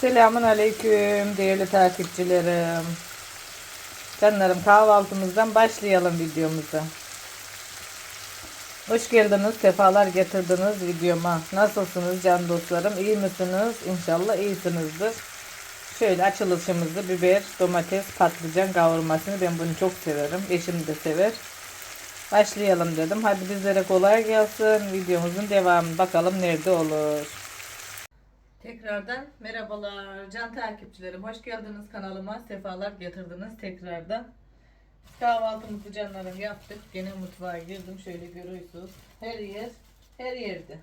Selamun Aleyküm değerli takipçilerim. Canlarım kahvaltımızdan başlayalım videomuza. Hoş geldiniz, sefalar getirdiniz videoma. Nasılsınız can dostlarım? İyi misiniz? İnşallah iyisinizdir. Şöyle açılışımızı biber, domates, patlıcan kavurmasını ben bunu çok severim. Eşim de sever. Başlayalım dedim. Hadi bizlere kolay gelsin. Videomuzun devamı bakalım nerede olur. Tekrardan merhabalar can takipçilerim. Hoş geldiniz kanalıma. Sefalar getirdiniz tekrardan. Kahvaltımızı canlarım yaptık. Gene mutfağa girdim. Şöyle görüyorsunuz. Her yer her yerde.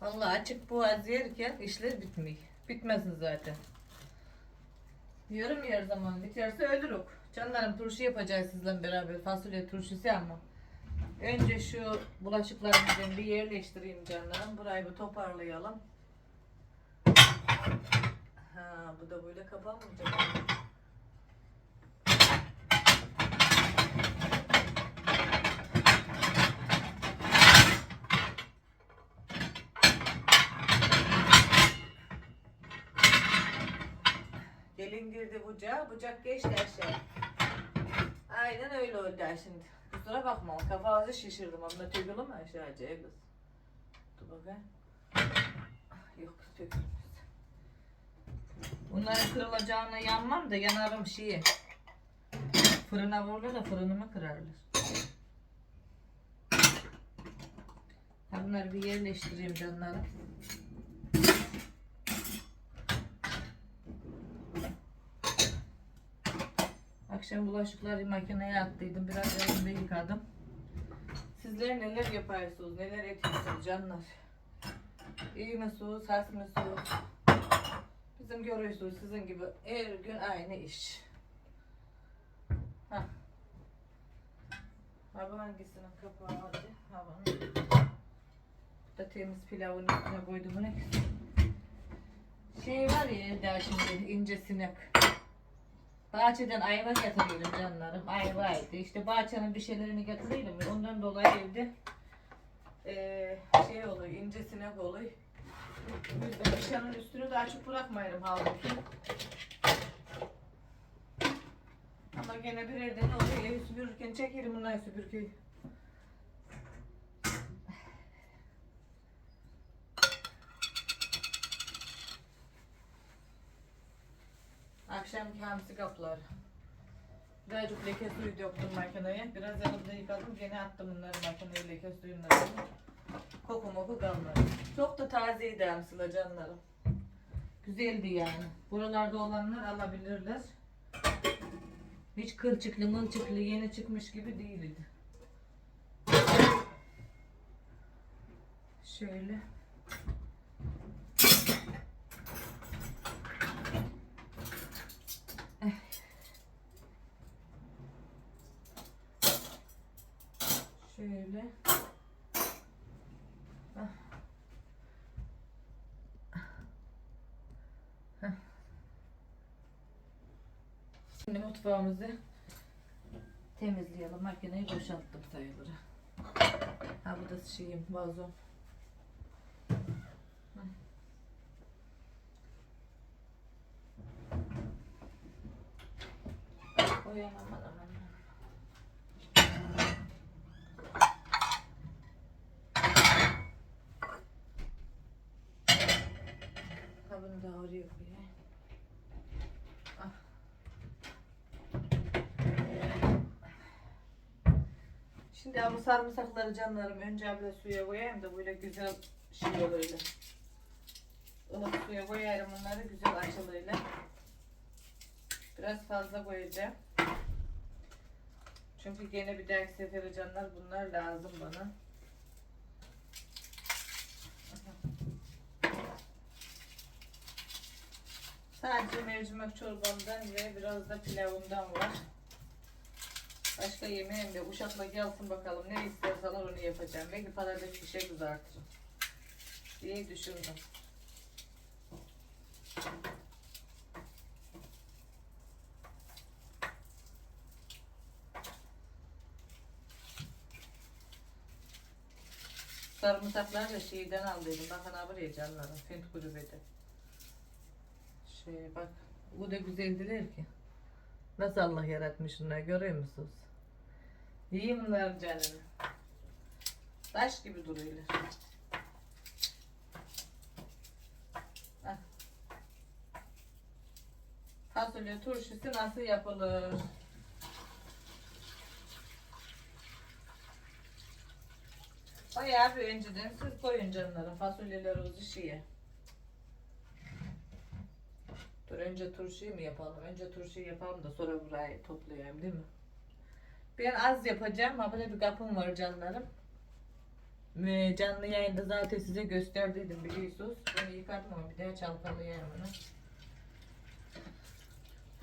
Vallahi açık boğaz yerken işler bitmiyor. Bitmesin zaten. Diyorum ya her zaman biterse ölürük. Canlarım turşu yapacağız sizle beraber. Fasulye turşusu ama. Önce şu bulaşıklarımızı bir yerleştireyim canlarım. Burayı bir toparlayalım. Ha, bu da böyle kapanmayacak. Gelin girdi bucağa, bucak geçti aşağı. Aynen öyle oldu şimdi. Kusura bakma, kafanızı şişirdim. Onunla tökülü mü aşağıya kız? Dur bakayım. Yok, tökülmez. Bunların kırılacağına yanmam da yanarım şeyi. Fırına vururlar da fırınımı kırarlar. Ha bunları bir yerleştireyim canlarım. Akşam bulaşıkları makineye attıydım. Biraz elimde yıkadım. Sizler neler yaparsınız, neler ediyorsunuz canlar? İyi misiniz, has mısınız? Bizim görüyorsunuz sizin gibi her gün aynı iş. Hah. Ha bu hangisinin kapağı hadi. Ha bunu. Bu da temiz pilavın üstüne koydum. Ne? Şey var ya evde şimdi ince sinek. Bahçeden ayva getiriyorum canlarım. Ayvaydı. İşte bahçenin bir şeylerini getiriyorum. Ondan dolayı evde eee, şey oluyor, ince sinek oluyor. Biz de dışarının üstünü de açık bırakmayalım halbuki. Ama gene bir oluyor? Evi süpürürken çekerim bundan süpürgeyi. Akşamki hamsi kapları. Birazcık leke suyu döktüm makineye. Biraz elimde yıkadım. Gene attım bunları makineye leke suyundan. Koku moku kalmadı. Çok da tazeydi hamsiler canlarım. Güzeldi yani. Buralarda olanlar alabilirler. Hiç kılçıklı mılçıklı yeni çıkmış gibi değildi. Şöyle. Şöyle. Şimdi mutfağımızı temizleyelim. Makineyi boşalttım sayılır. Ha bu da şeyim vazom. Heh. Oraya koyayım. Ah. Şimdi bu sarımsakları canlarım önce abla suya koyayım da böyle güzel şey oluyor. Ilık suya koyarım bunları güzel açılıyla. Biraz fazla koyacağım. Çünkü gene bir dahaki sefere canlar bunlar lazım bana. Sadece mercimek çorbamdan ve biraz da pilavımdan var. Başka yemeğim yok. Uşakla gelsin bakalım ne isterseler onu yapacağım. Belki patates bir şey kızartırım. diye düşündüm. Sarımsaklar da şeyden aldıydım. Bakın buraya canlarım. Fint kulübede. Şey bak. Bu da güzeldiler ki. Nasıl Allah yaratmış bunları görüyor musunuz? Yiyeyim bunların canını. Taş gibi duruyorlar. Hah. Fasulye turşusu nasıl yapılır? Bayağı bir önceden siz koyun canlara fasulyeler uzu şeye. Dur önce turşuyu mu yapalım? Önce turşuyu yapalım da sonra burayı toplayayım değil mi? Ben az yapacağım ama böyle bir kapım var canlarım. Canlı yayında zaten size gösterdiydim biliyorsunuz. Bunu yıkadım ama bir daha çalkalayayım bunu.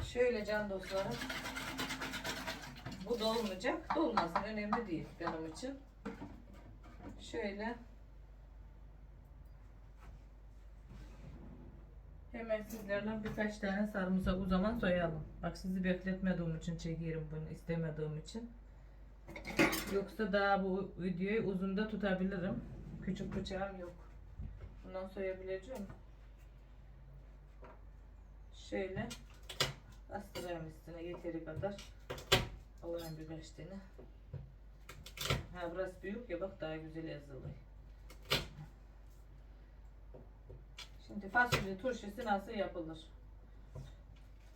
Şöyle can dostlarım. Bu dolmayacak. Dolmasın önemli değil benim için. Şöyle. Hemen sizlerden birkaç tane sarımsak o zaman soyalım. Bak sizi bekletmediğim için çekiyorum bunu istemediğim için. Yoksa daha bu videoyu uzun da tutabilirim. Küçük bıçağım yok. Bundan soyabileceğim. Şöyle bastırayım üstüne yeteri kadar. Alayım birkaç tane. Ha burası büyük ya bak daha güzel yazılı. Şimdi fasulye turşusu nasıl yapılır?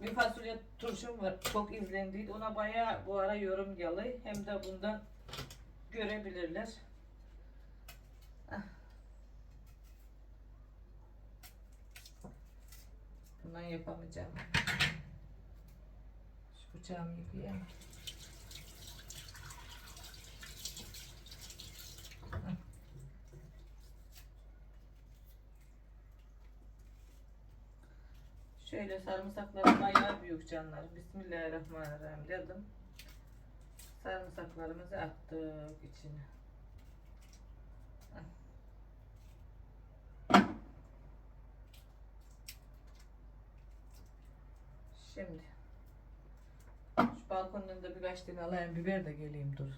Bir fasulye turşum var. Çok izlendiydi. Ona bayağı bu ara yorum geldi. Hem de bundan görebilirler. Ah. Bundan yapamayacağım. Şu bıçağımı yıkayayım. Şöyle sarımsaklarım bayağı büyük canlar. Bismillahirrahmanirrahim dedim. Sarımsaklarımızı attık içine. Şimdi şu balkondan da birkaç tane alayım biber de geleyim durun.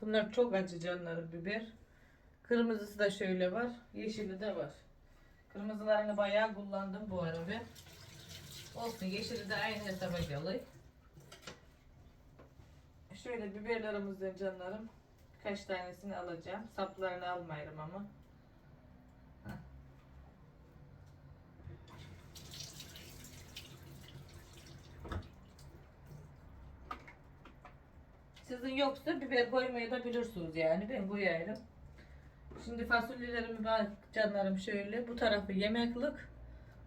Bunlar çok acı canları biber. Kırmızısı da şöyle var. Yeşili de var. Kırmızılarını bayağı kullandım bu ara ben. Olsun yeşili de aynı hesaba geliyor. Şöyle biberlerimizden canlarım. Birkaç tanesini alacağım. Saplarını almayırım ama. Sizin yoksa biber koymayı da bilirsiniz yani. Ben koyarım. Şimdi fasulyelerimi bak canlarım şöyle. Bu tarafı yemeklik.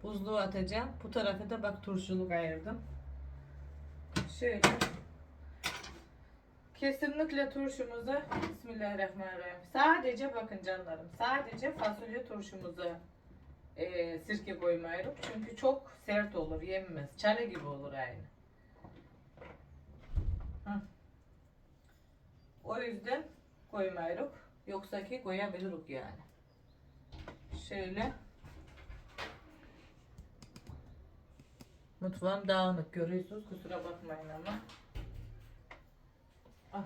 Buzluğa atacağım. Bu tarafı da bak turşuluk ayırdım. Şöyle. Kesinlikle turşumuza Bismillahirrahmanirrahim. Sadece bakın canlarım. Sadece fasulye turşumuza e, sirke koymuyorum. Çünkü çok sert olur. Yenmez. Çare gibi olur aynı. Hı. O yüzden koymuyoruz. Yoksa ki koyabiliriz yani. Şöyle. Mutfağım dağınık görüyorsunuz. Kusura bakmayın ama. Ah.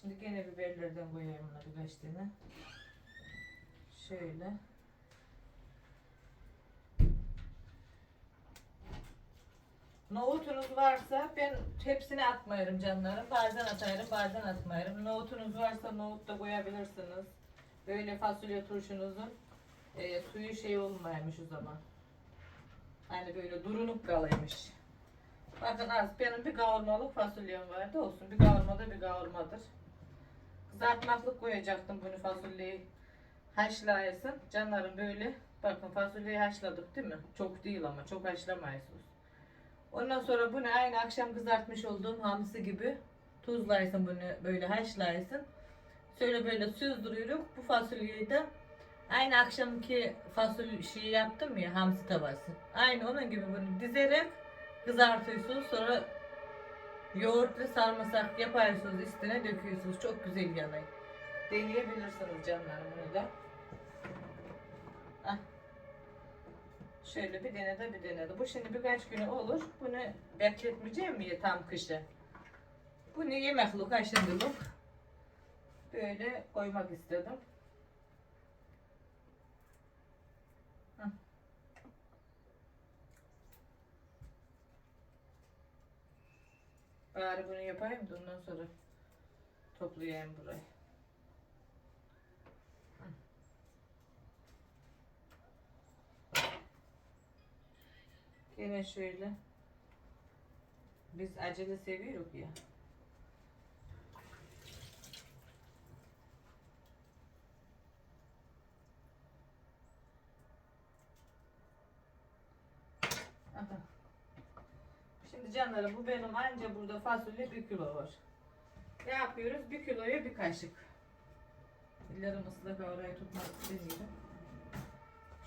Şimdi gene biberlerden koyayım buna birkaç tane. Şöyle. Nohutunuz varsa ben hepsini atmayarım canlarım. Bazen atarım bazen atmayarım. Nohutunuz varsa nohut da koyabilirsiniz. Böyle fasulye turşunuzun e, suyu şey olmaymış o zaman. Hani böyle durunup kalıymış. Bakın az benim bir kavurmalık fasulyem vardı olsun. Bir kavurma da bir kavurmadır. Kızartmaklık koyacaktım bunu fasulyeyi. Haşlayasın. Canlarım böyle. Bakın fasulyeyi haşladık değil mi? Çok değil ama çok haşlamayasınız. Ondan sonra bunu aynı akşam kızartmış olduğum hamsi gibi tuzlaysın bunu böyle haşlaysın. Şöyle böyle süzdürüyorum. Bu fasulyeyi de aynı akşamki fasulye şeyi yaptım ya hamsi tavası. Aynı onun gibi bunu dizerek kızartıyorsunuz. Sonra yoğurtlu sarımsak yapıyorsunuz üstüne döküyorsunuz. Çok güzel yanıyor. Deneyebilirsiniz canlarım bunu da. Ah. Şöyle bir tane bir tane. Bu şimdi birkaç günü olur. Bunu bekletmeyeceğim mi tam kışı? Bunu yemeklik, aşırılık böyle koymak istedim. Hı. Bari bunu yapayım da ondan sonra toplayayım burayı. Yine şöyle. Biz acele seviyoruz ya. Aha. Şimdi canlarım bu benim anca burada fasulye bir kilo var. Ne yapıyoruz? Bir kiloya bir kaşık. Ellerim ıslak orayı tutmak istemiyorum.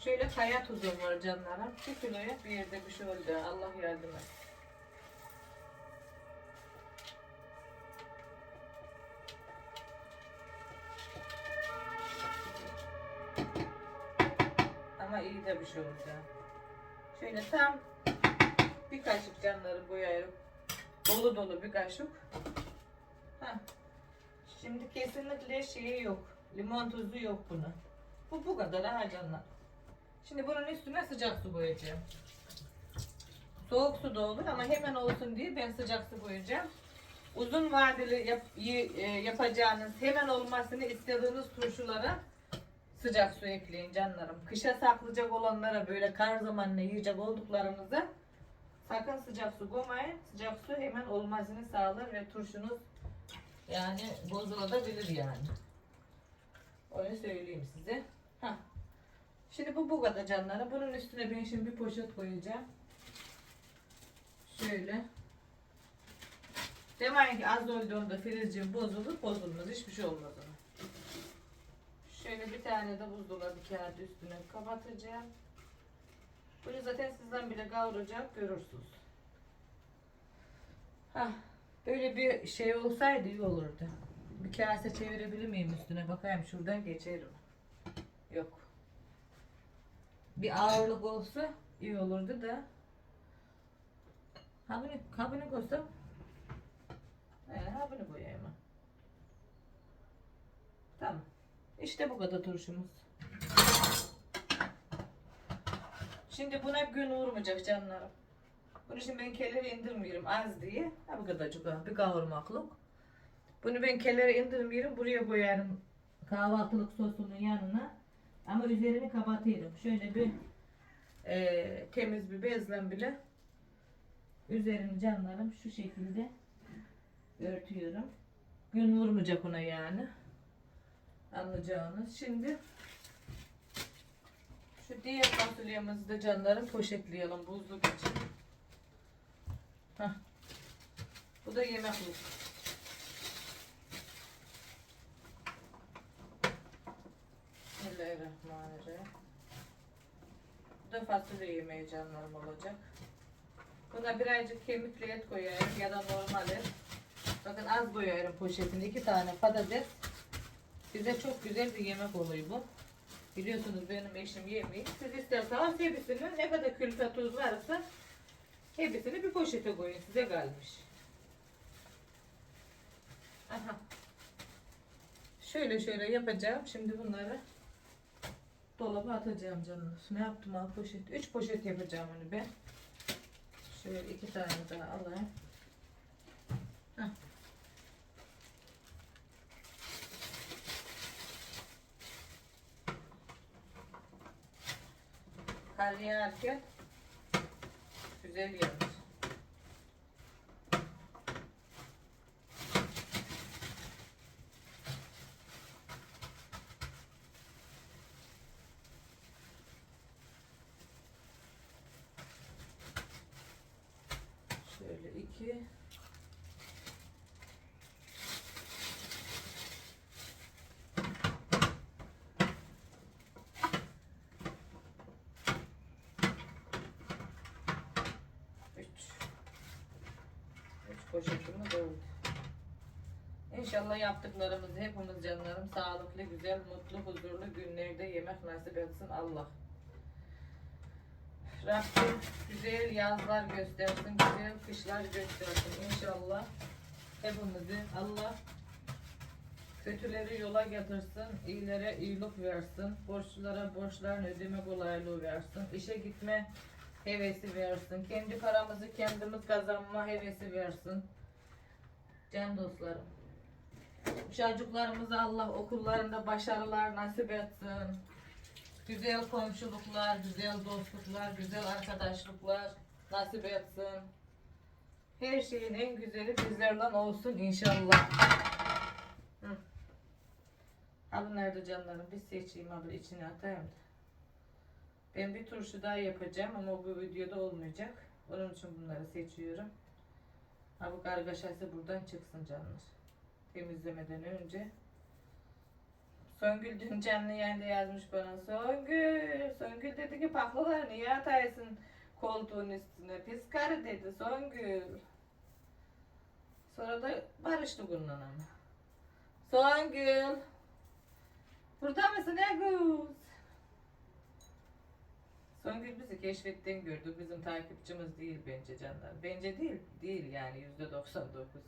Şöyle kaya tuzum var canlarım. Bir kiloya bir yerde bir şey oldu. Allah yardım et. Ama iyi de bir şey olacak. Şöyle tam bir kaşık canları koyuyorum. Dolu dolu bir kaşık. Heh. Şimdi kesinlikle şeyi yok. Limon tuzu yok buna. Bu bu kadar ha canlar. Şimdi bunun üstüne sıcak su koyacağım. Soğuk su da olur ama hemen olsun diye ben sıcak su koyacağım. Uzun vadeli yap, e, yapacağınız, hemen olmasını istediğiniz turşulara sıcak su ekleyin canlarım. Kışa saklayacak olanlara böyle kar zamanına yiyecek olduklarınıza sakın sıcak su koymayın. Sıcak su hemen olmasını sağlar ve turşunuz yani bozulabilir yani. Öyle söyleyeyim size. Hah. Şimdi bu bu kadar canlarım. Bunun üstüne ben şimdi bir poşet koyacağım. Şöyle. Demeyin ki az olduğunda filizciğim bozulur, bozulmaz. Hiçbir şey olmaz ona. Şöyle bir tane de buzdolabı kağıdı üstüne kapatacağım. Bunu zaten sizden bile kavuracak görürsünüz. Hah, böyle bir şey olsaydı iyi olurdu. Bir kase çevirebilir miyim üstüne? Bakayım şuradan geçerim. Yok. Bir ağırlık olsa iyi olurdu da. Ha bunu koysam. He, ha bunu koyayım. Tamam. İşte bu kadar turşumuz. Şimdi buna gün vurmayacak canlarım. Bunu şimdi ben kelleri indirmiyorum az diye. Ha bu kadarcık ha, bir kavurmaklık. Bunu ben kelleri indirmiyorum. Buraya koyarım kahvaltılık sosunun yanına. Ama üzerini kapatıyorum. Şöyle bir eee, temiz bir bezle bile üzerini canlarım şu şekilde örtüyorum. Gün vurmayacak ona yani. Anlayacağınız. Şimdi şu diğer fasulyemizi de canlarım poşetleyelim buzluk için. Heh. Bu da yemeklik. Bismillahirrahmanirrahim. Bu da fasulye yemeği canlarım olacak. Buna birazcık kemikli et koyarım ya da normal et. Bakın az koyarım poşetine. iki tane patates. Bize çok güzel bir yemek oluyor bu. Biliyorsunuz benim eşim yemeği. Siz isterseniz hepsini ne kadar külfe tuz varsa hepsini bir poşete koyun. Size kalmış. Aha. Şöyle şöyle yapacağım. Şimdi bunları dolaba atacağım canım. Ne yaptım al poşet? Üç poşet yapacağım onu ben. Şöyle iki tane daha alayım. Heh. Kar yağarken güzel yağar. İki. Üç. Üç poşetimiz oldu. İnşallah yaptıklarımızı hepimiz canlarım sağlıklı, güzel, mutlu, huzurlu günlerde yemek nasip etsin Allah. Rabbim güzel yazlar göstersin, güzel kışlar göstersin inşallah. Hepimizi Allah kötüleri yola getirsin, iyilere iyilik versin, borçlulara borçlarını ödeme kolaylığı versin, işe gitme hevesi versin, kendi paramızı kendimiz kazanma hevesi versin. Can dostlarım. Çocuklarımıza Allah okullarında başarılar nasip etsin. Güzel komşuluklar, güzel dostluklar, güzel arkadaşlıklar nasip etsin. Her şeyin en güzeli bizlerden olsun inşallah. Abi nerede canlarım? Bir seçeyim abi içine atayım da. Ben bir turşu daha yapacağım ama bu videoda olmayacak. Onun için bunları seçiyorum. Ha bu kargaşası buradan çıksın canlar. Temizlemeden önce. Songül dün canlı yayında yazmış bana. Songül, Songül dedi ki paklaları niye ataysın koltuğun üstüne? Pis karı dedi Songül. Sonra da barıştı bununla ama. Songül. Burada mısın Egus? Songül bizi keşfetten gördü. Bizim takipçimiz değil bence canlar. Bence değil. Değil yani yüzde 99.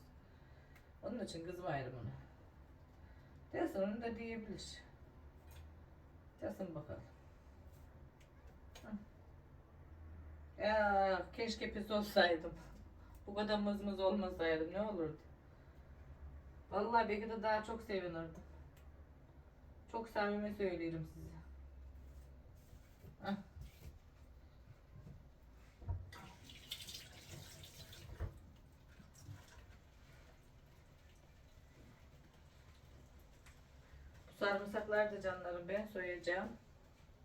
Onun için kızmayırım ona. Desin onu da diyebilir. Desin bakalım. Ya keşke pis olsaydım. Bu kadar mızmız olmasaydım ne olurdu? Vallahi belki de daha çok sevinirdim. Çok samimi söylüyorum size. Hah. Bu sarımsaklar da canlarım ben soyacağım.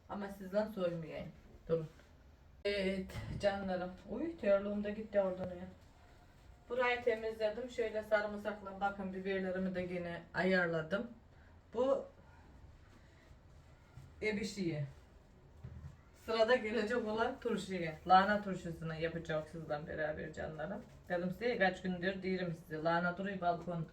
Ama sizden soymayayım. Durun. Evet canlarım. Uy terliğim de gitti oradan ya. Burayı temizledim. Şöyle sarımsakla bakın biberlerimi de yine ayarladım. Bu ebişiye. Sırada gelecek olan turşuya. Lahana turşusuna yapacağız sizden beraber canlarım. Dedim size kaç gündür diyorum size. Lahana duruyor balkon.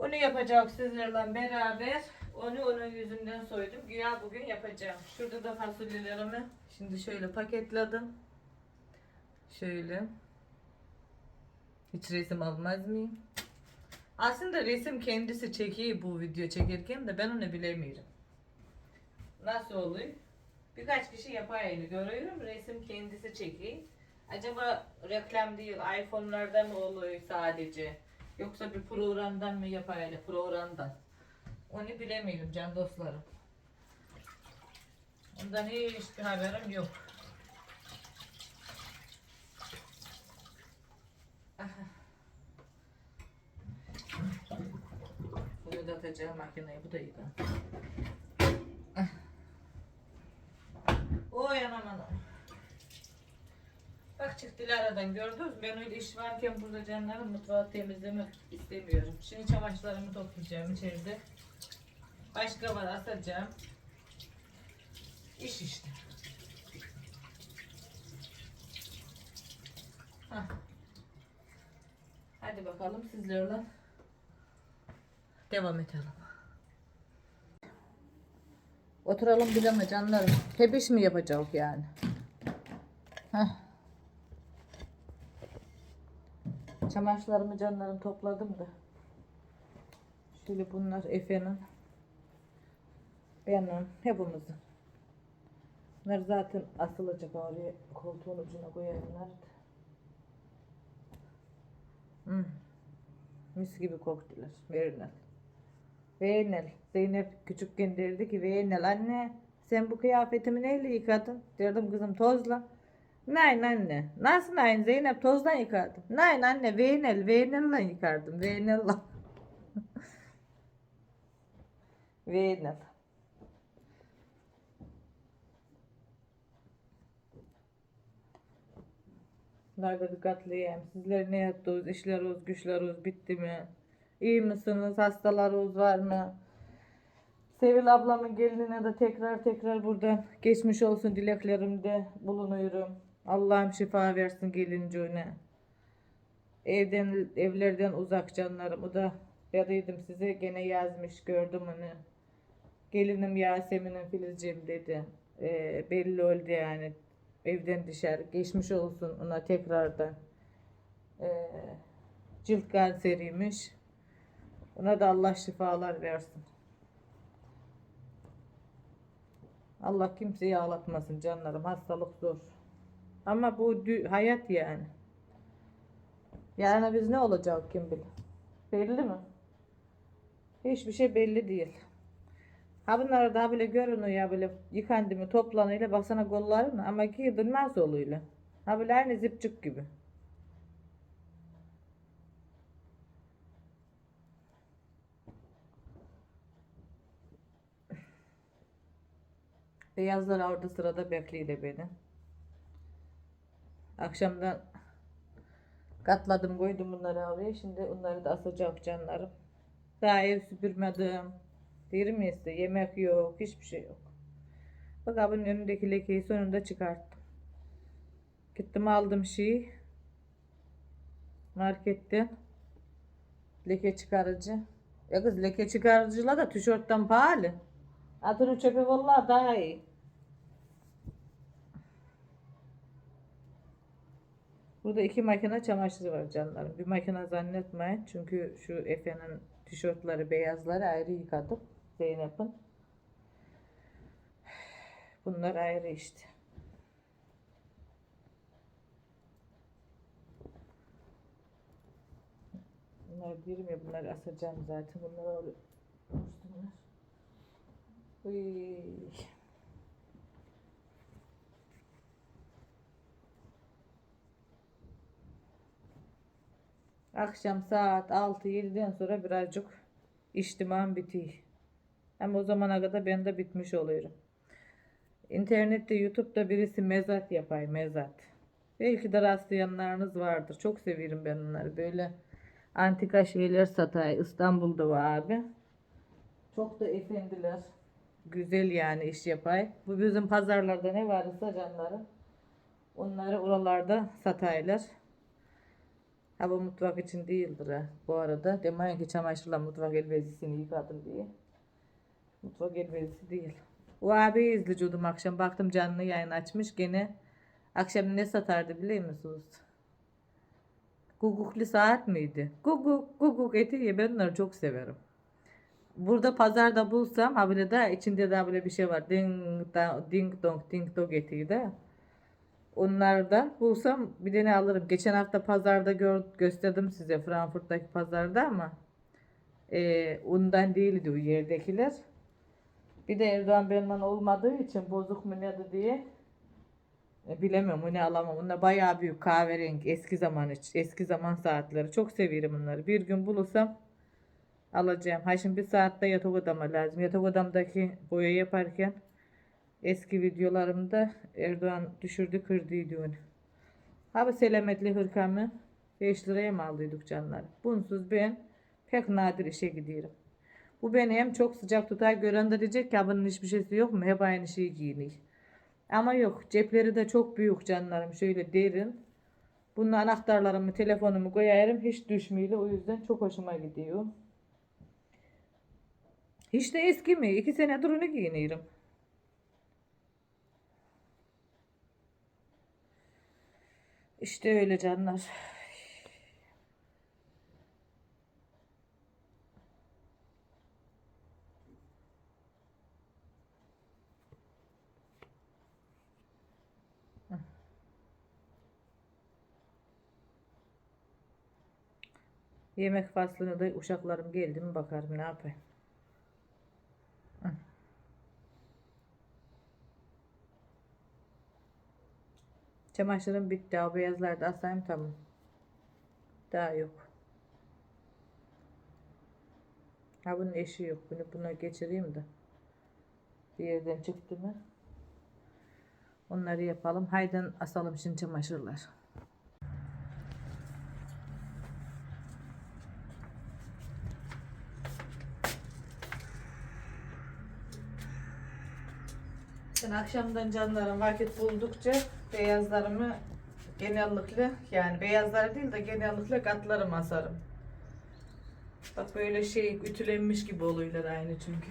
Onu yapacağız sizlerle beraber. Onu onun yüzünden soydum. Güya bugün yapacağım. Şurada da fasulyelerimi şimdi şöyle paketledim. Şöyle. Hiç resim almaz mıyım? Aslında resim kendisi çekiyor bu video çekerken de ben onu bilemiyorum. Nasıl oluyor? Birkaç kişi yapayını görüyorum. Resim kendisi çekiyor. Acaba reklam değil iPhone'larda mı oluyor sadece? Yoksa bir programdan mı yapaylı programdan? Onu bilemiyorum can dostlarım. Ondan hiçbir haberim yok. Bunu da atacağım makineye. Bu da iyi. Çıktı aradan gördünüz? Ben öyle iş varken burada canlarım mutfağı temizlemek istemiyorum. Şimdi çamaşırlarımı toplayacağım içeride. Başka var asacağım. İş işte. Hah. Hadi bakalım sizlerle devam edelim. Oturalım bile mi canlarım? Hep iş mi yapacağız yani? Heh. Çamaşırlarımı canlarım topladım da. Şöyle bunlar Efe'nin. Benim, hepimizin. Bunlar zaten asılacak oraya koltuğun ucuna koyarlar. Hmm. Mis gibi koktular. Verirler. Veynel. Zeynep küçükken derdi ki Veynel anne sen bu kıyafetimi neyle yıkadın? Derdim kızım tozla. Nein anne. Nasıl nein Zeynep tozdan yıkadım. Nein anne Veynel. Veynel'le yıkardım. Veynel'le. Veynel. Nerede dikkatliyim. Sizler ne yaptınız? İşleriniz, güçleriniz bitti mi? İyi misiniz? Hastalarınız var mı? Sevil ablamın gelinine de tekrar tekrar buradan geçmiş olsun dileklerimde bulunuyorum. Allah'ım şifa versin gelince Evden, evlerden uzak canlarım. O da veriydim size gene yazmış gördüm onu. Gelinim Yasemin'in Filizciğim dedi. Ee, belli oldu yani. Evden dışarı geçmiş olsun ona tekrardan. Ee, cilt kanseriymiş. Ona da Allah şifalar versin. Allah kimseyi ağlatmasın canlarım. Hastalık zor. Ama bu hayat yani. Yarına biz ne olacak kim bilir. Belli mi? Hiçbir şey belli değil. Ha bunlar daha bile görünüyor ya böyle yıkandı mı toplanıyla baksana kollarına ama giydilmez oluyla. Ha böyle aynı zipcik gibi. Beyazlar orada sırada bekliyor beni. Akşamdan katladım koydum bunları oraya. Şimdi onları da asacak canlarım. Daha ev süpürmedim. Değil mi işte? Yemek yok. Hiçbir şey yok. Bak abinin önündeki lekeyi sonunda çıkarttım. Gittim aldım şeyi. Marketten. Leke çıkarıcı. Ya kız leke çıkarıcılar da tişörtten pahalı. Atını çöpe vallahi daha iyi. Burada iki makine çamaşırı var canlarım. Bir makine zannetmeyin. Çünkü şu Efe'nin tişörtleri, beyazları ayrı yıkadım. Zeynep'in. Bunlar ayrı işte. Bunlar diyorum ya bunları asacağım zaten. Bunları oraya koşsunlar. Uy. Akşam saat 6-7'den sonra birazcık içtimam bitiyor. Ama o zamana kadar ben de bitmiş oluyorum. İnternette, YouTube'da birisi mezat yapay, mezat. Belki de rastlayanlarınız vardır. Çok severim ben onları. Böyle antika şeyler satay. İstanbul'da var abi. Çok da efendiler. Güzel yani iş yapay. Bu bizim pazarlarda ne varsa canları. Onları oralarda sataylar. Ha bu mutfak için değildir ha. Bu arada demeyin ki çamaşırla mutfak elbisesini yıkadım diye. Mutfak elbisesi değil. O abi izliyordum akşam. Baktım canlı yayın açmış. Gene akşam ne satardı biliyor musunuz? Guguklu saat miydi? Guguk, guguk eti ye ben onları çok severim. Burada pazarda bulsam ha böyle de içinde daha böyle bir şey var. Ding, da, ding dong ding dong eti de. Onlardan bulsam bir tane alırım. Geçen hafta pazarda gör, gösterdim size Frankfurt'taki pazarda ama e, ondan değildi o yerdekiler. Bir de Erdoğan Belman olmadığı için bozuk mu nedir diye e, bilemiyorum onu alamam. Onlar bayağı büyük kahverengi eski zaman eski zaman saatleri. Çok seviyorum onları. Bir gün bulursam alacağım. Ha şimdi bir saatte yatak odama lazım. Yatak odamdaki boya yaparken eski videolarımda Erdoğan düşürdü kırdıydı onu. Ha selametli hırkamı 5 liraya mı aldıydık canlar? Bunsuz ben pek nadir işe gidiyorum. Bu beni hem çok sıcak tutar gören de diyecek ki "Ya bunun hiçbir şeysi yok mu? Hep aynı şeyi giyiniyor. Ama yok cepleri de çok büyük canlarım şöyle derin. Bunun anahtarlarımı telefonumu koyarım hiç düşmüyor o yüzden çok hoşuma gidiyor. Hiç de eski mi? İki senedir onu giyiniyorum. İşte öyle canlar. Yemek faslına da uşaklarım geldi mi bakarım ne yapayım. Çamaşırım bitti. O beyazlar da asayım tamam. Daha yok. Ha bunun eşi yok. Bunu buna geçireyim de. Bir yerden çıktı mı? Onları yapalım. Haydi asalım şimdi çamaşırlar. Ben akşamdan canlarım vakit buldukça beyazlarımı genellikle yani beyazları değil de genellikle katlarım asarım. Bak böyle şey ütülenmiş gibi oluyorlar aynı çünkü.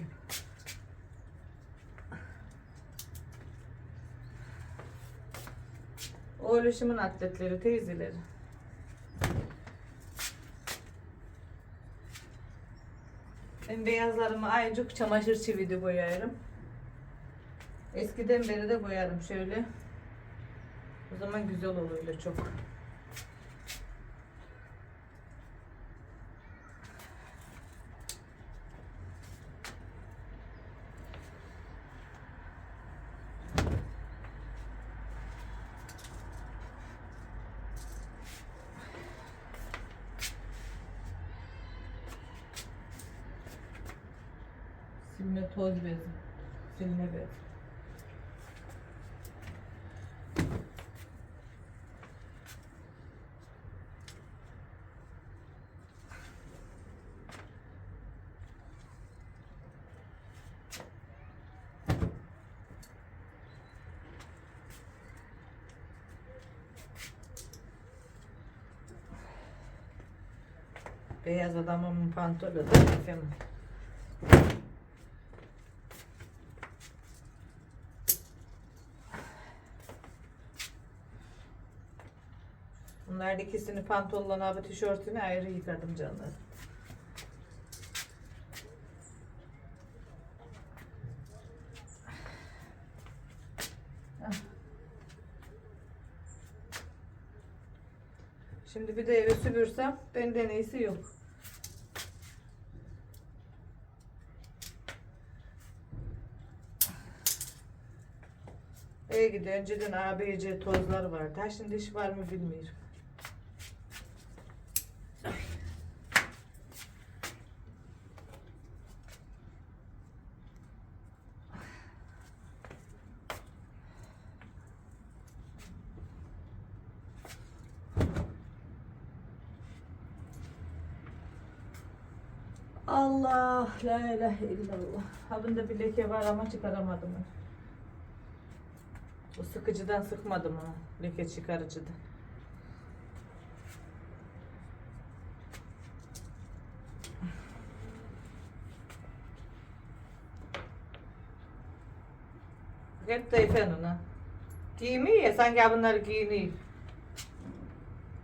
Oğluşumun atletleri, teyzeleri. Ben beyazlarımı ayrıca çamaşır çividi boyarım. Eskiden beri de koyarım şöyle. O zaman güzel olur öyle çok. Simle toz bezi. Beyaz adamın pantolonu efendim. Bunlar ikisini pantolonla abi tişörtünü ayrı yıkadım canlar. Şimdi bir de evi süpürsem benden iyisi yok. Eve gidiyor. Önceden ABC tozlar vardı. Ha şimdi iş var mı bilmiyorum. Allah la ilahe illallah. Ha bir leke var ama çıkaramadım. onu. O sıkıcıdan sıkmadım onu. Leke çıkarıcıdan. Hep de efendim ona. Giymiyor ya sanki bunları giyiniyor.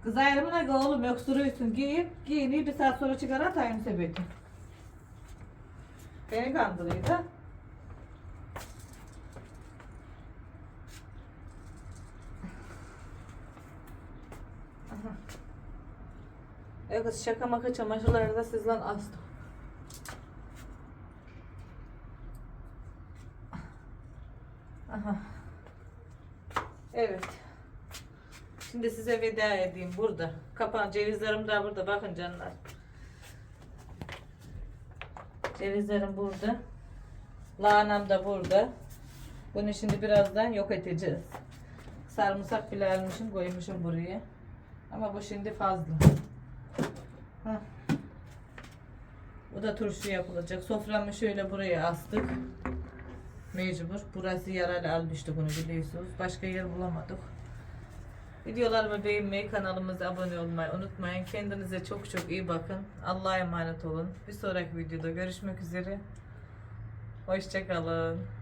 Kız ayrımına gel oğlum öksürüyorsun giyin. Giyiniyor bir saat sonra çıkar atayım sepeti. Beni kandırıyor da. Aha. E kız şaka maka çamaşırları da sizden astım. Aha. Evet. Şimdi size veda edeyim burada. Kapan cevizlerim de burada bakın canlar. Cevizlerim burada. Lahanam da burada. Bunu şimdi birazdan yok edeceğiz. Sarımsak bile almışım koymuşum buraya. Ama bu şimdi fazla. Hah. Bu da turşu yapılacak. Soframı şöyle buraya astık. Mecbur. Burası yaralı almıştı bunu biliyorsunuz. Başka yer bulamadık. Videolarımı beğenmeyi, kanalımıza abone olmayı unutmayın. Kendinize çok çok iyi bakın. Allah'a emanet olun. Bir sonraki videoda görüşmek üzere. Hoşçakalın.